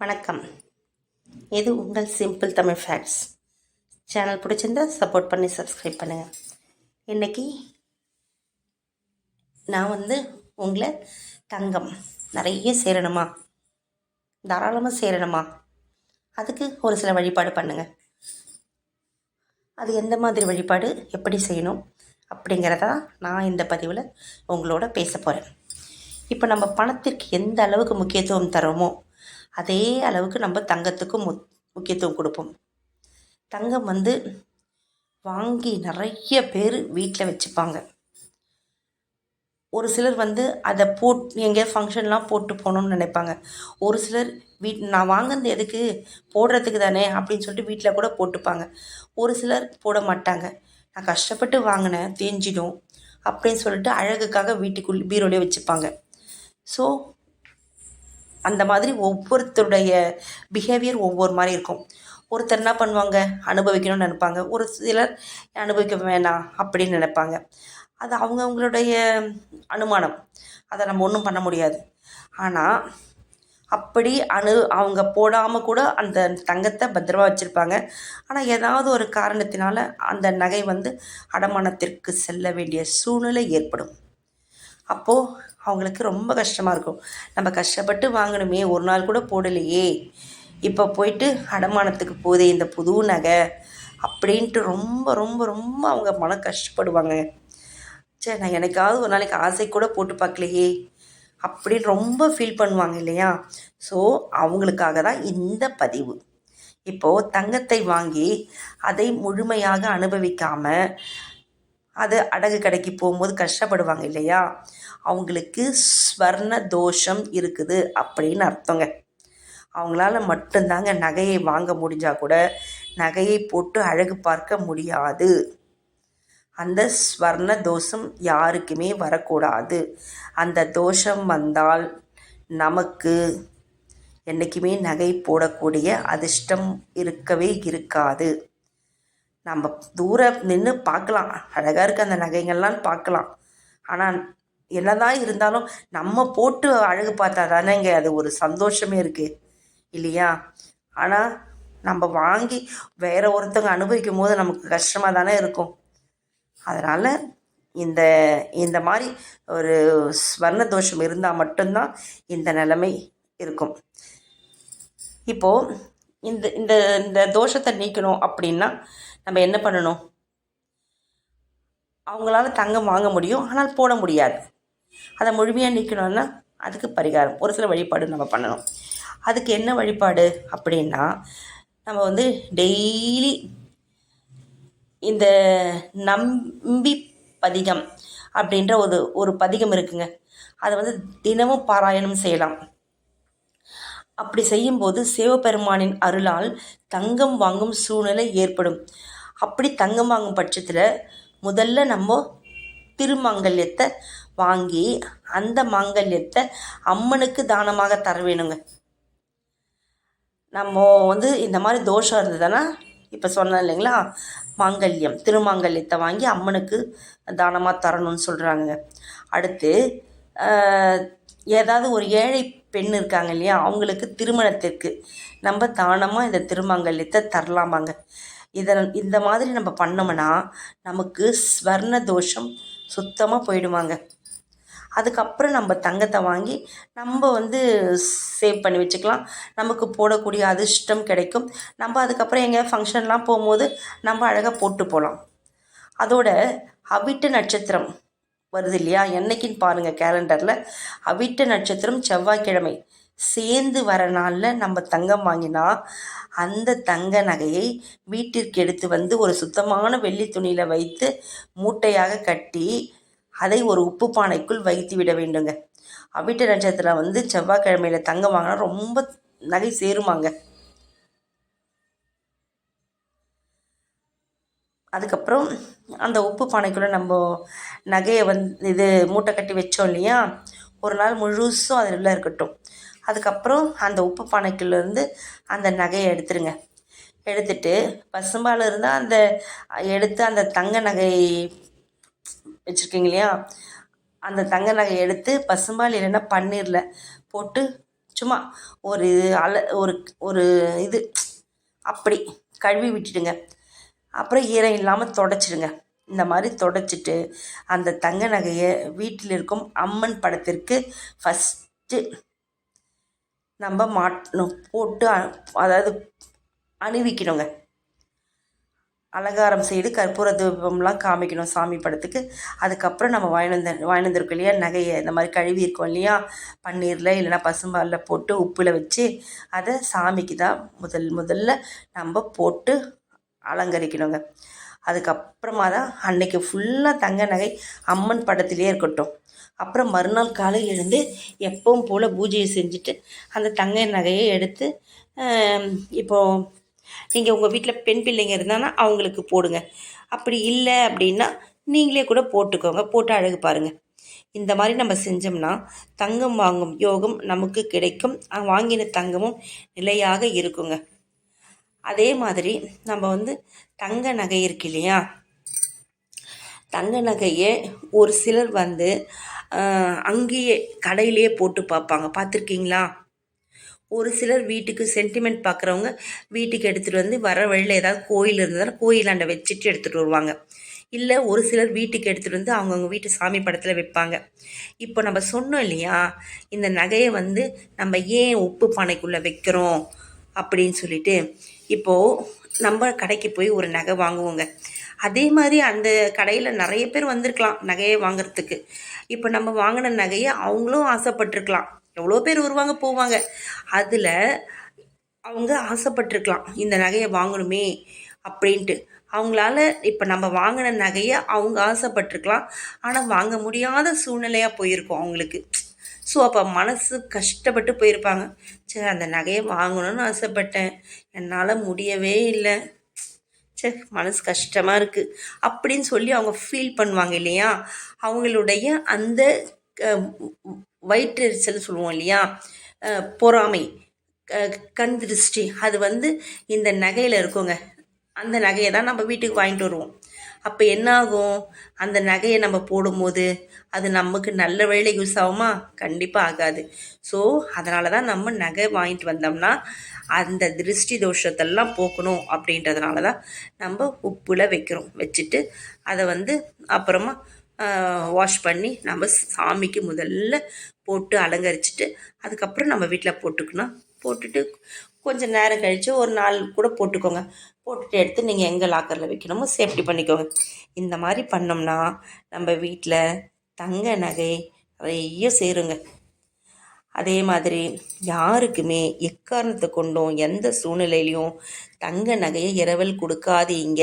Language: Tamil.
வணக்கம். இது உங்கள் சிம்பிள் தமிழ் ஃபேக்ட்ஸ் சேனல் பிடிச்சிருந்தா சப்போர்ட் பண்ணி சப்ஸ்கிரைப் பண்ணுங்கள் இன்றைக்கி நான் வந்து உங்களை தங்கம் நிறைய சேரணுமா? தாராளமாக சேரணுமா? அதுக்கு ஒரு சில வழிபாடு பண்ணுங்கள் அது எந்த மாதிரி வழிபாடு எப்படி செய்யணும் அப்படிங்கிறத நான் இந்த பதிவில் உங்களோட பேச போகிறேன் இப்போ நம்ம பணத்திற்கு எந்த அளவுக்கு முக்கியத்துவம் தரோமோ அதே அளவுக்கு நம்ம தங்கத்துக்கும் மு முக்கியத்துவம் கொடுப்போம். தங்கம் வந்து வாங்கி நிறைய பேர் வீட்டில் வச்சுப்பாங்க. ஒரு சிலர் வந்து அதை போட் எங்கேயாவது ஃபங்க்ஷன்லாம் போட்டு போகணுன்னு நினைப்பாங்க. ஒரு சிலர் வீட் நான் வாங்கினது எதுக்கு? போடுறதுக்கு தானே? அப்படின்னு சொல்லிட்டு வீட்டில் கூட போட்டுப்பாங்க. ஒரு சிலர் போட மாட்டாங்க. நான் கஷ்டப்பட்டு வாங்கினேன் தேஞ்சிடும் அப்படின்னு சொல்லிட்டு அழகுக்காக வீட்டுக்குள் பீரோலே வச்சுப்பாங்க. ஸோ அந்த மாதிரி ஒவ்வொருத்தருடைய பிஹேவியர் ஒவ்வொரு மாதிரி இருக்கும். ஒருத்தர் என்ன பண்ணுவாங்க? அனுபவிக்கணும்னு நினைப்பாங்க. ஒரு சிலர் அனுபவிக்க வேணாம் அப்படின்னு நினைப்பாங்க. அது அவங்கவுங்களுடைய அனுமானம். அதை நம்ம ஒன்றும் பண்ண முடியாது. ஆனால் அப்படி அணு அவங்க போடாமல் கூட அந்த தங்கத்தை பத்திரமா வச்சுருப்பாங்க. ஆனால் ஏதாவது ஒரு காரணத்தினால அந்த நகை வந்து அடமானத்திற்கு செல்ல வேண்டிய சூழ்நிலை ஏற்படும். அப்போது அவங்களுக்கு ரொம்ப கஷ்டமாக இருக்கும். நம்ம கஷ்டப்பட்டு வாங்கணுமே ஒரு நாள் கூட போடலையே. இப்போ போயிட்டு அடமானத்துக்கு போதே இந்த புது நகை அப்படின்ட்டு ரொம்ப ரொம்ப ரொம்ப அவங்க மன கஷ்டப்படுவாங்க. சே நான் எனக்காவது ஒரு நாளைக்கு ஆசை கூட போட்டு பார்க்கலையே அப்படின்னு ரொம்ப ஃபீல் பண்ணுவாங்க இல்லையா? ஸோ அவங்களுக்காக தான் இந்த பதிவு. இப்போது தங்கத்தை வாங்கி அதை முழுமையாக அனுபவிக்காமல் அது அடகு கடைக்கு போகும்போது கஷ்டப்படுவாங்க இல்லையா? அவங்களுக்கு ஸ்வர்ண தோஷம் இருக்குது அப்படின்னு அர்த்தங்க. அவங்களால மட்டும்தாங்க நகையை வாங்க முடிஞ்சால் கூட நகையை போட்டு அழகு பார்க்க முடியாது. அந்த ஸ்வர்ண தோஷம் யாருக்குமே வரக்கூடாது. அந்த தோஷம் வந்தால் நமக்கு என்றைக்குமே நகை போடக்கூடிய அதிர்ஷ்டம் இருக்கவே இருக்காது. நம்ம தூரம் நின்று பார்க்கலாம். அழகாக இருக்க அந்த நகைங்கள்லாம் பார்க்கலாம். ஆனால் என்னதான் இருந்தாலும் நம்ம போட்டு அழகு பார்த்தா தானேங்க அது ஒரு சந்தோஷமே இருக்குது இல்லையா? ஆனால் நம்ம வாங்கி வேற ஒருத்தவங்க அனுபவிக்கும் போது நமக்கு கஷ்டமாக தானே இருக்கும். அதனால் இந்த இந்த மாதிரி ஒரு ஸ்வர்ண தோஷம் இருந்தால் மட்டும்தான் இந்த நிலைமை இருக்கும். இப்போது இந்த இந்த இந்த தோஷத்தை நீக்கணும் அப்படின்னா நம்ம என்ன பண்ணணும்? அவங்களால தங்கம் வாங்க முடியும் ஆனால் போட முடியாது. அதை முழுமையாக நீக்கணும்னா அதுக்கு பரிகாரம் ஒரு சில வழிபாடு நம்ம பண்ணணும். அதுக்கு என்ன வழிபாடு அப்படின்னா நம்ம வந்து டெய்லி இந்த நம்பி பதிகம் அப்படின்ற ஒரு ஒரு பதிகம் இருக்குங்க. அதை வந்து தினமும் பாராயணம் செய்யலாம். அப்படி செய்யும்போது சிவபெருமானின் அருளால் தங்கம் வாங்கும் சூழ்நிலை ஏற்படும். அப்படி தங்கம் வாங்கும் பட்சத்தில் முதல்ல நம்ம திருமாங்கல்யத்தை வாங்கி அந்த மாங்கல்யத்தை அம்மனுக்கு தானமாக தர வேணுங்க. நம்ம வந்து இந்த மாதிரி தோஷம் இருந்ததுன்னா இப்போ சொன்னேன் இல்லைங்களா? மாங்கல்யம் திருமாங்கல்யத்தை வாங்கி அம்மனுக்கு தானமாக தரணும்னு சொல்கிறாங்க அடுத்து ஏதாவது ஒரு ஏழை பெண் இருக்காங்க இல்லையா? அவங்களுக்கு திருமணத்திற்கு. நம்ம தானமாக இந்த திருமங்கல்யத்தை தரலாமாங்க. இதை இந்த மாதிரி நம்ம பண்ணோம்னா நமக்கு ஸ்வர்ண தோஷம் சுத்தமாக போயிடுவாங்க அதுக்கப்புறம் நம்ம தங்கத்தை வாங்கி நம்ம வந்து சேவ் பண்ணி வச்சுக்கலாம். நமக்கு போடக்கூடிய அதிர்ஷ்டம் கிடைக்கும். நம்ம அதுக்கப்புறம் எங்கேயா ஃபங்க்ஷன்லாம் போகும்போது நம்ம அழகாக போட்டு போகலாம் அதோட அவிட்ட நட்சத்திரம். வருது இல்லையா? என்னைக்குன்னு பாருங்கள் கேலண்டரில் அவிட்ட நட்சத்திரம் செவ்வாய்க்கிழமை. சேர்ந்து வர நாளில் நம்ம தங்கம் வாங்கினா அந்த தங்க நகையை வீட்டிற்கு எடுத்து வந்து ஒரு சுத்தமான வெள்ளி துணியில் வைத்து மூட்டையாக கட்டி அதை ஒரு உப்பு பானைக்குள் வைத்து விட வேண்டுங்க. அவிட்ட நட்சத்திரம் வந்து செவ்வாய்க்கிழமையில் தங்கம் வாங்கினா ரொம்ப நகை சேருமாங்க. அதுக்கப்புறம் அந்த உப்பு பானைக்குள்ளே நம்ம நகையை வந்து இது மூட்டை கட்டி வச்சோம் இல்லையா? ஒரு நாள் முழுசும் அதில் இருக்கட்டும். அதுக்கப்புறம் அந்த உப்பு பானைக்குள்ளேருந்து அந்த நகையை எடுத்துருங்க. எடுத்துட்டு பசும்பால் இருந்தால் அந்த எடுத்து அந்த தங்க நகை வச்சுருக்கீங்க இல்லையா? அந்த தங்க நகை எடுத்து பசும்பால் இல்லைன்னா பன்னீரில் போட்டு சும்மா ஒரு அல ஒரு ஒரு இது அப்படி கழுவி விட்டுடுங்க. அப்புறம் ஈரம் இல்லாமல் தொடச்சிடுங்க. இந்த மாதிரி தொடச்சிட்டு அந்த தங்க நகையை வீட்டில் இருக்கும் அம்மன் படத்திற்கு ஃபஸ்ட்டு நம்ம மாட்டணும். போட்டு அ- அதாவது அணிவிக்கணுங்க. அலங்காரம் செய்து கற்பூர தூபம்லாம் காமிக்கணும் சாமி படத்துக்கு. அதுக்கப்புறம் நம்ம வாங்கிட்டு வந்த இல்லையா நகையை. இந்த மாதிரி கழுவி இருக்கோம் இல்லையா பன்னீரில் இல்லைன்னா பசும்பாலில் போட்டு உப்பில் வச்சு அதை சாமிக்கு தான் முதல் முதல்ல நம்ம போட்டு அலங்கரிக்கணுங்க. அதுக்கப்புறமா தான் அன்னைக்கு ஃபுல்லாக தங்க நகை அம்மன் படத்திலே இருக்கட்டும். அப்புறம் மறுநாள் காலை எழுந்து எப்பவும் போல் பூஜையை செஞ்சுட்டு அந்த தங்க நகையை எடுத்து இப்போது இப்போ நீங்கள் உங்கள் வீட்டில் பெண் பிள்ளைங்க இருந்தாங்கன்னா அவங்களுக்கு போடுங்க. அப்படி இல்லை அப்படின்னா நீங்களே கூட போட்டுக்கோங்க. போட்டு அழகு பாருங்கள் இந்த மாதிரி நம்ம செஞ்சோம்னா தங்கம் வாங்கும் யோகம் நமக்கு கிடைக்கும். வாங்கின தங்கமும் நிலையாக இருக்குங்க. அதே மாதிரி நம்ம வந்து தங்க நகை இருக்கு இல்லையா? தங்க நகையை ஒரு சிலர் வந்து அங்கேயே கடையிலேயே போட்டு பார்ப்பாங்க. பார்த்துருக்கீங்களா? ஒரு சிலர் வீட்டுக்கு சென்டிமெண்ட் பார்க்குறவங்க வீட்டுக்கு எடுத்துகிட்டு வந்து வர வழியில் ஏதாவது கோயில் இருந்ததுன்னா கோயிலாண்ட வச்சுட்டு எடுத்துகிட்டு வருவாங்க. இல்லை ஒரு சிலர் வீட்டுக்கு எடுத்துகிட்டு வந்து அவங்கவுங்க வீட்டு சாமி படத்தில் வைப்பாங்க. இப்போ நம்ம சொன்னோம் இல்லையா? இந்த நகையை வந்து நம்ம ஏன் உப்பு பானைக்குள்ளே வைக்கிறோம் அப்படின்னு சொல்லிட்டு இப்போது நம்ம கடைக்கு போய் ஒரு நகை வாங்குவோங்க. அதே மாதிரி அந்த கடையில் நிறைய பேர் வந்திருக்கலாம் நகையை வாங்குறதுக்கு. இப்போ நம்ம வாங்கின நகையை அவங்களும் ஆசைப்பட்டிருக்கலாம். எவ்வளோ பேர் வருவாங்க போவாங்க. அதில் அவங்க ஆசைப்பட்டிருக்கலாம் இந்த நகையை வாங்கணுமே அப்படின்ட்டு. அவங்களால இப்போ நம்ம வாங்கின நகையை அவங்க ஆசைப்பட்டிருக்கலாம். ஆனால் வாங்க முடியாத சூழ்நிலையாக போயிருக்கும் அவங்களுக்கு. ஸோ அப்போ மனசு கஷ்டப்பட்டு போயிருப்பாங்க. சரி அந்த நகையை வாங்கணும்னு ஆசைப்பட்டேன். என்னால் முடியவே இல்லை. சே மனசு கஷ்டமாக இருக்குது அப்படின்னு சொல்லி அவங்க ஃபீல் பண்ணுவாங்க இல்லையா? அவங்களுடைய அந்த வயிற்றெரிச்சல் சொல்லுவோம் இல்லையா? பொறாமை க- கண் திருஷ்டி அது வந்து இந்த நகையில் இருக்குங்க. அந்த நகையை தான் நம்ம வீட்டுக்கு வாங்கிட்டு வருவோம். அப்போ என்ன ஆகும் அந்த நகையை நம்ம போடும்போது அது நமக்கு நல்ல வேலை யூஸ் ஆகுமா? கண்டிப்பாக ஆகாது. ஸோ அதனால தான் நம்ம நகை வாங்கிட்டு வந்தோம்னா அந்த திருஷ்டி தோஷத்தெல்லாம் போக்கணும் அப்படின்றதுனால தான் நம்ம உப்பில் வைக்கிறோம். வச்சுட்டு அதை வந்து அப்புறமா வாஷ் பண்ணி நம்ம சாமிக்கு முதல்ல போட்டு அலங்கரிச்சிட்டு அதுக்கப்புறம் நம்ம வீட்டில் போட்டுக்கணும். போட்டுட்டு கொஞ்சம் நேரம் கழித்து ஒரு நாள் கூட போட்டுக்கோங்க. போட்டுட்டு எடுத்து நீங்கள் எங்கே லாக்கரில் வைக்கணுமோ சேஃப்டி பண்ணிக்கோங்க. இந்த மாதிரி பண்ணோம்னா நம்ம வீட்டில் தங்க நகை நிறைய சேருங்க. அதே மாதிரி யாருக்குமே எக்காரணத்தை கொண்டும் எந்த சூழ்நிலையிலையும் தங்க நகையை இரவல் கொடுக்காதீங்க.